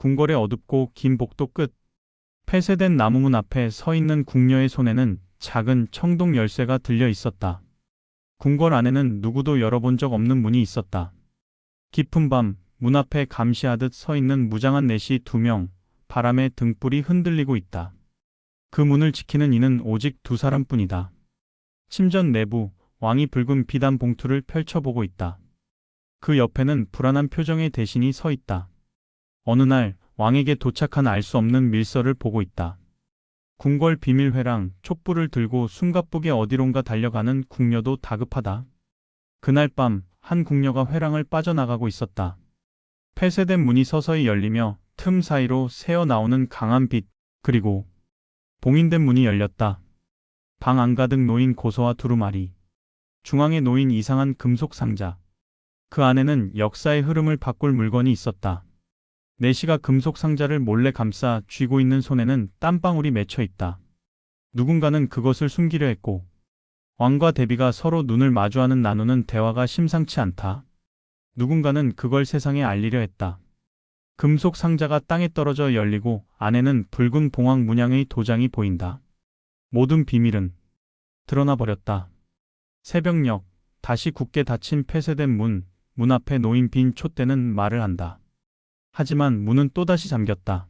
궁궐의 어둡고 긴 복도 끝. 폐쇄된 나무문 앞에 서 있는 궁녀의 손에는 작은 청동 열쇠가 들려 있었다. 궁궐 안에는 누구도 열어본 적 없는 문이 있었다. 깊은 밤, 문 앞에 감시하듯 서 있는 무장한 내시 두 명, 바람에 등불이 흔들리고 있다. 그 문을 지키는 이는 오직 두 사람뿐이다. 침전 내부, 왕이 붉은 비단 봉투를 펼쳐보고 있다. 그 옆에는 불안한 표정의 대신이 서 있다. 어느 날 왕에게 도착한 알 수 없는 밀서를 보고 있다. 궁궐 비밀회랑 촛불을 들고 숨가쁘게 어디론가 달려가는 궁녀도 다급하다. 그날 밤 한 궁녀가 회랑을 빠져나가고 있었다. 폐쇄된 문이 서서히 열리며 틈 사이로 새어 나오는 강한 빛, 그리고 봉인된 문이 열렸다. 방 안 가득 놓인 고소와 두루마리. 중앙에 놓인 이상한 금속 상자. 그 안에는 역사의 흐름을 바꿀 물건이 있었다. 내시가 금속 상자를 몰래 감싸 쥐고 있는 손에는 땀방울이 맺혀 있다. 누군가는 그것을 숨기려 했고, 왕과 대비가 서로 눈을 마주하는 나누는 대화가 심상치 않다. 누군가는 그걸 세상에 알리려 했다. 금속 상자가 땅에 떨어져 열리고 안에는 붉은 봉황 문양의 도장이 보인다. 모든 비밀은 드러나 버렸다. 새벽녘, 다시 굳게 닫힌 폐쇄된 문, 문 앞에 놓인 빈 촛대는 말을 한다. 하지만 문은 또다시 잠겼다.